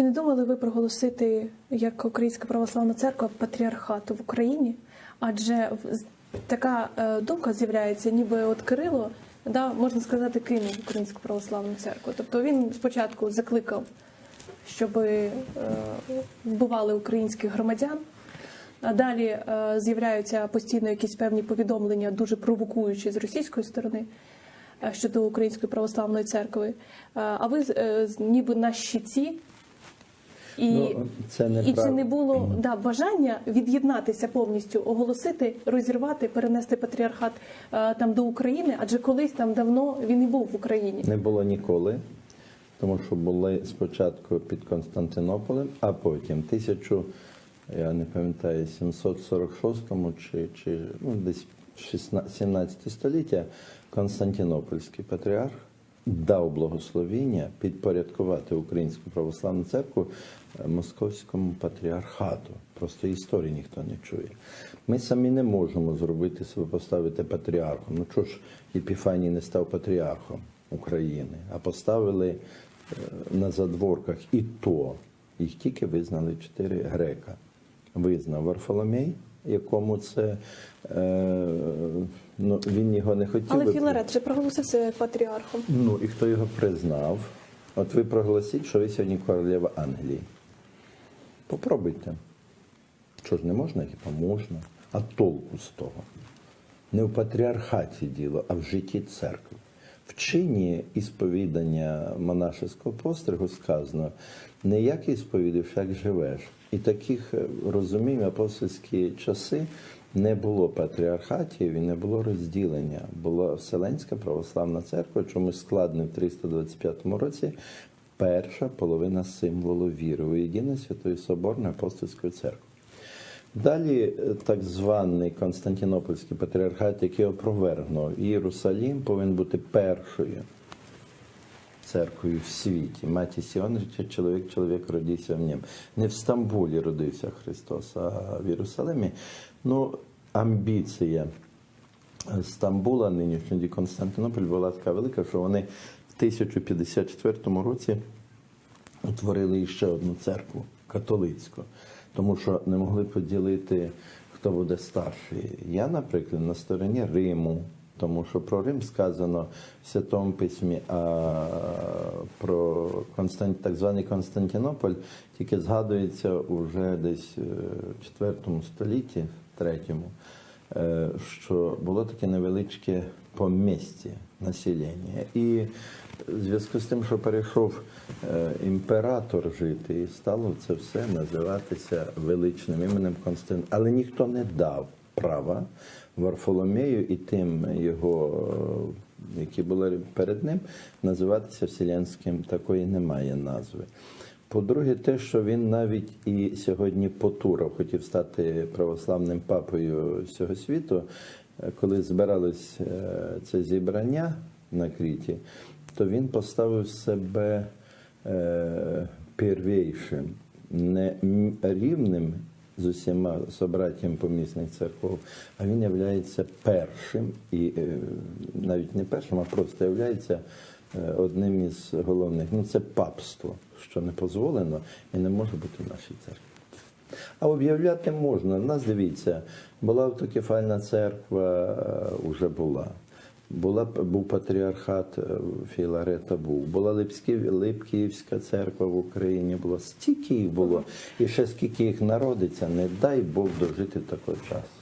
Чи не думали ви проголосити як Українська православна церква патріархату в Україні? Адже така е, думка з'являється, ніби от Кирило, да, можна сказати, кинув Українську православну церкву. Тобто він спочатку закликав, щоб е, вбивали українських громадян. А далі е, з'являються постійно якісь певні повідомлення, дуже провокуючі з російської сторони щодо Української православної церкви. А ви ніби на щиті. І, Ну, це і чи не було да, бажання від'єднатися повністю, оголосити, розірвати, перенести патріархат е, там до України? Адже колись там давно він і був в Україні. Не було ніколи, тому що були спочатку під Константинополем, а потім тисячу, я не пам'ятаю, 746 чи, чи ну, десь 16, 17 століття Константинопольський патріарх дав благословіння підпорядкувати Українську православну церкву е, московському патріархату. Просто історії ніхто не чує. Ми самі не можемо зробити себе поставити патріархом. Ну чого ж Епіфаній не став патріархом України, а поставили е, на задворках і то. Їх тільки визнали чотири грека. Визнав Варфоломей, якому це е, ну, він його не хотів. Але Філарет же проголосився патріархом. Ну і хто його признав? От ви проголосіть, що ви сьогодні королева Англії. Попробуйте. Що ж не можна, хіба можна. А толку з того? Не в патріархаті діло, а в житті церкви. В чині ісповідання монашеського постригу сказано, не як ісповідиш, як живеш. І таких е, розумінь апостольські часи не було патріархатів і не було розділення. Була Вселенська православна церква, чомусь складно в 325 році перша половина символу віри у єдине Святої Соборної апостольської церкви. Далі е, так званий Константинопольський патріархат, який опровергнув Єрусалім, повинен бути першою церквою в світі. Маті Сіон, чоловік, чоловік родився в ньому. Не в Стамбулі родився Христос, а в Єрусалимі. Ну, амбіція Стамбула, нинішньої Константинополь, була така велика, що вони в 1054 році утворили ще одну церкву католицьку, тому що не могли поділити, хто буде старший. Я, наприклад, на стороні Риму, тому що про Рим сказано в Святому Письмі, а про Констант... так званий Константинополь тільки згадується уже десь е, в IV столітті, третьому, е, що було таке невеличке помістя населення. І в зв'язку з тим, що перейшов е, імператор жити, і стало це все називатися величним іменем Константин. Але ніхто не дав права Варфоломею і тим його, які були перед ним, називатися Вселенським. Такої немає назви. По-друге, те, що він навіть і сьогодні потурав, хотів стати православним папою всього світу, коли збиралось е, це зібрання на Кріті, то він поставив себе е, первейшим, не рівним з усіма собратьями помісних церков, а він являється першим і е, навіть не першим, а просто являється е, одним із головних. Ну це папство, що не дозволено і не може бути в нашій церкві. А об'являти можна. У нас дивіться, була автокефальна церква, е, уже була. Була був патріархат е, Філарета був, була Липськів, Липківська церква в Україні, Було стільки їх було, і ще скільки їх народиться, не дай Бог дожити такого часу.